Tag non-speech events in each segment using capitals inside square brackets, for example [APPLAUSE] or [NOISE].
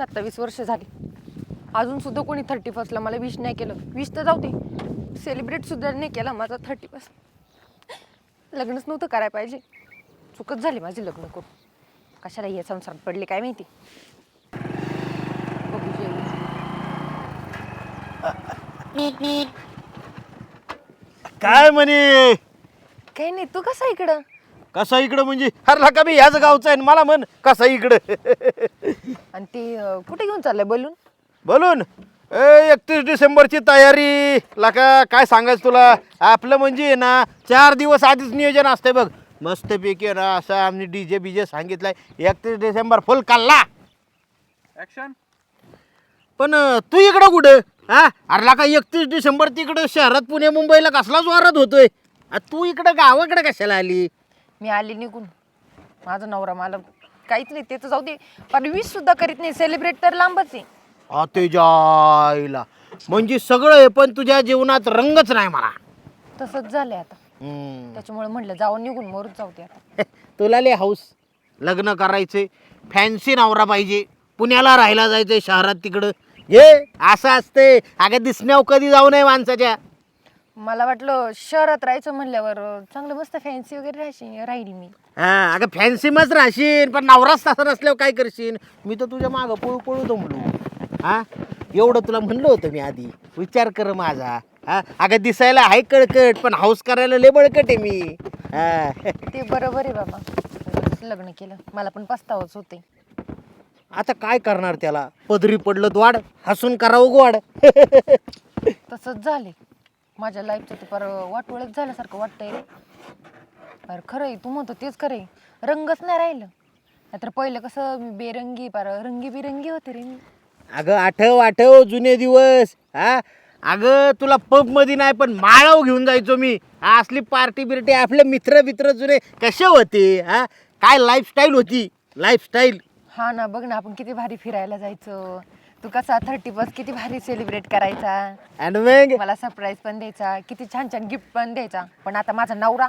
सत्तावीस वर्ष झाली. अजून सुद्धा कोणी थर्टी फर्स्टला मला विश नाही केलं. विश तर जाऊ दे सेलिब्रेट सुद्धा नाही केला माझा थर्टी फर्स्ट लग्नच नव्हतं करायला पाहिजे. चुकच झाली माझी लग्न करून. कशाला हे संसारात पडले काय माहिती. काय म्हणे? काही नाही तू कसा इकडं? कसा इकडं म्हणजे? हरला का मी? ह्याच गावचा आहे आणि मला म्हण कसा इकडं? [LAUGHS] आणि ते अं, कुठे घेऊन चाललंय? बलून? बोलून? ए एकतीस डिसेंबरची तयारी. लका काय सांगायचं तुला? आपलं म्हणजे आहे ना चार दिवस आधीच नियोजन असते बघ. मस्तपैकी आहे ना असं आम्ही डी जे बीजे सांगितलंय. एकतीस डिसेंबर फुल काढला. ऍक्शन पण अं, तू इकडं कुठं? हा? अरे लाका एकतीस डिसेंबर तिकडं शहरात पुणे मुंबईला कसलाच वारत होतोय. आ, तू इकडं गावाकडे कशाला आली? मी आली निघून. माझा नवरा मला काहीच नाही ते तर जाऊ दे. पण विश सुद्धा करीत नाही सेलिब्रेट तर लांबच आहे. आ, ते जायला. म्हणजे सगळं आहे पण तुझ्या जीवनात रंगच नाही मला. तसंच झालंय आता. हम्म. त्याच्यामुळे म्हणलं जाऊन निघून मरून जाऊ दे आता. तुला लय हाऊस लग्न करायचे फॅन्सी नवरा पाहिजे. पुण्याला राहायला जायचंय शहरात तिकडं. हे असं असते अगं दिसण्यावर कधी जाऊ नये माणसाच्या. मला वाटलं शहरात राहायचं म्हणल्यावर चांगलं मस्त फॅन्सी वगैरे राहायची राहिली मी. हा अगं फॅन्सी मच राहशील पण नवराच तसा नसल्यावर काय करशील मी तर तुझ्या मागं पळू पळू दमलो. हा? एवढं तुला म्हणलं होतं मी आधी. विचार कर माझा. हा? अगं दिसायला आहे कळकट पण हाऊस करायला लय बळकट आहे मी. हा? [LAUGHS] ते बरोबर आहे बाबा. लग्न केलं. मला पण पस्तावच होते आता काय करणार त्याला? पदरी पडलं वाढ हसून करावं वाढ [LAUGHS] तसंच झाले माझ्या लाईफचं तर पर वाटवळच झाल्यासारखं वाटतंय रे. अरे खरं आहे तू म्हणतो तेच खरं आहे रंगच नाही राहिलं. नाहीतर पहिलं कसं मी बेरंगी पार रंगी बिरंगी होते रे मी. अगं आठव आठव जुने दिवस. हा? अगं तुला पबमध्ये नाही पण माळव घेऊन जायचो मी. हा, असली पार्टी बिर्टी आपले मित्र मित्र जुने कसे होते? हा? काय लाईफस्टाईल होती? लाईफस्टाईल हा ना बघ ना आपण किती भारी फिरायला जायचो. तू कसा थर्टी फर्स्ट किती भारी सेलिब्रेट करायचा? आणि मग? मला सरप्राईज पण द्यायचा किती छान छान गिफ्ट पण द्यायचा. पण आता माझा नवरा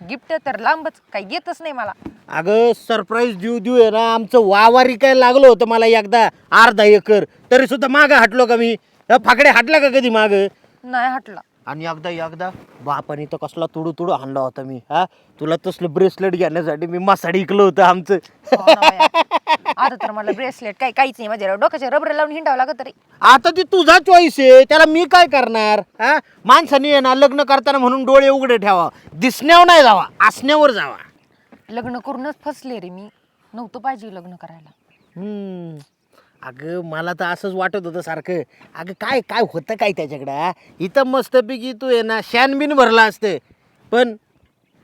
गिफ्ट तर लांबच काही येतच नाही मला. अगं सरप्राईज देऊ देऊ आहे ना आमचं वावारी काय लागलं होतं मला एकदा अर्धा एकर. तरी सुद्धा मागं हटलो का मी? अ, फाकडे हटला का कधी मागं? नाही हटला. आणि एकदा एकदा बापाने तर कसला तुडू तुडू आणला होता मी हा? तुला तसलं ब्रेसलेट घेण्यासाठी मी मासाडी इकलं होतं आमचं. हो ना बाया. आता तर मला ब्रेसलेट काही काहीच नाही माझ्या डोक्याच्या रबर लावून हिंडावं लागत तरी. आता ती तुझा चॉईस आहे. त्याला मी काय करणार? हा? माणसाने आहे ना लग्न करताना म्हणून डोळे उघडे ठेवा. दिसण्यावर नाही जावा असण्यावर जावा. लग्न करूनच फसले रे मी. नव्हतं पाहिजे लग्न करायला. हम्म. अगं मला तर असंच वाटत होतं सारखं. अगं काय काय होतं काय त्याच्याकडं हा? इथं मस्तपैकी तू आहे ना शॅन बिन भरला असते. पण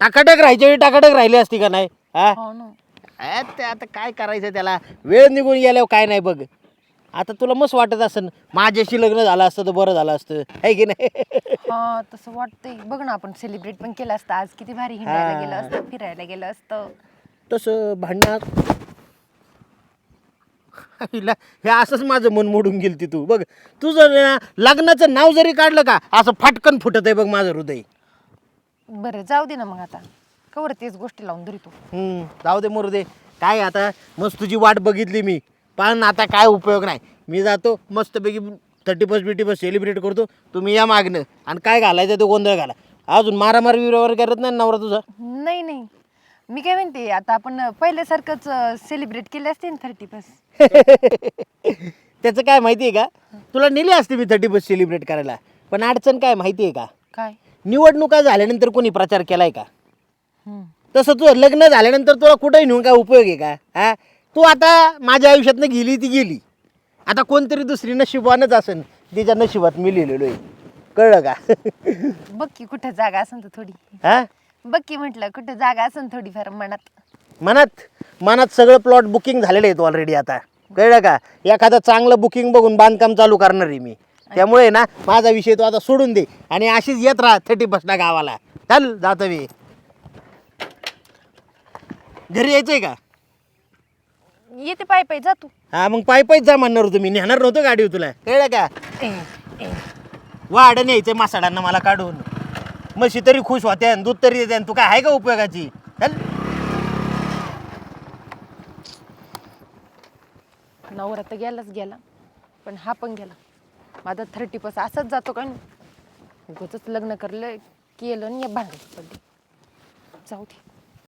टाकाटक राहायच्या वेळी टाकाटक राहिली असती का नाही हा? हो ना. अ, ते आता काय करायचं त्याला? वेळ निघून गेल्यावर काय नाही बघ. आता तुला मस्त वाटत असेल माझ्याशी लग्न झालं असतं तर बरं झालं असतं. आहे की नाही? हा तसं वाटतंय. बघ ना आपण सेलिब्रेट पण केलं असतं. आज किती भारी हिंडायला गेलं असतं फिरायला गेलं असतं. तसं भांडणात हिला हे असंच माझं मन मोडून गेल ती. तू बघ तुझं ना लग्नाचं नाव जरी काढलं का असं फाटकन फुटत आहे बघ माझं हृदय. बरं जाऊ दे ना मग आता. कवर तेच गोष्टी लावून धरी तू. हम्म, जाऊ दे मरू दे काय आता मस्त तुझी वाट बघितली मी. पण आता काय उपयोग नाही. मी जातो मस्तपैकी थर्टी फर्स्ट बिटी फर्स्ट सेलिब्रेट करतो. तुम्ही या मागणं आणि काय घालायचं ते गोंधळ घाला. अजून मारामार विरावर करत नाही नवरा तुझा? नाही नाही. मी काय म्हणते आता आपण पहिल्यासारखंच सेलिब्रेट केले असते ना थर्टी फर्स्ट [LAUGHS] त्याचं काय माहिती आहे का? तुला नेली असते मी थर्टी फर्स्ट सेलिब्रेट करायला. पण अडचण काय माहिती आहे का? काय? निवडणुका झाल्यानंतर कोणी प्रचार केलाय का. तसं तुझं लग्न झाल्यानंतर तुला कुठंही नेऊन काय उपयोग आहे का? हा? तू आता माझ्या आयुष्यातनं गेली ती गेली. आता कोणतरी दुसरी नशिबानच असेल तिच्या नशिबात मी लिहिलेलो आहे. कळलं का? [LAUGHS] बघ की कुठं जागा असेल तर थोडी. हा? बघ की म्हटलं कुठं जागा असेल थोडीफार मनात. मनात? मनात सगळं प्लॉट बुकिंग झालेले आहेत ऑलरेडी आता. कळलं का? एखादं चांगलं बुकिंग बघून बांधकाम चालू करणार आहे मी. त्यामुळे ना माझा विषय तो आता सोडून दे. आणि अशीच येत राहा थर्टी फर्स्टला गावाला. चल जातो मी. घरी यायचंय का? येते पाय पाय जा तू. हा मग पायी पायीच जा म्हणणार होतो मी. नेणार नव्हतो गाडी तुला. कळलं का? ए, ए. वाढ न्यायचं मासाडांना मला काढून. म्हशी तरी खुश होत्या आणि दूध तरी देते तू काय आहे का उपयोगाची? चल. नवरा तर गेलाच गेला पण हा पण गेला. माझा थर्टी पस असाच जातो का उगच लग्न करलं केलं आणि या भांडण पडली. जाऊ दे.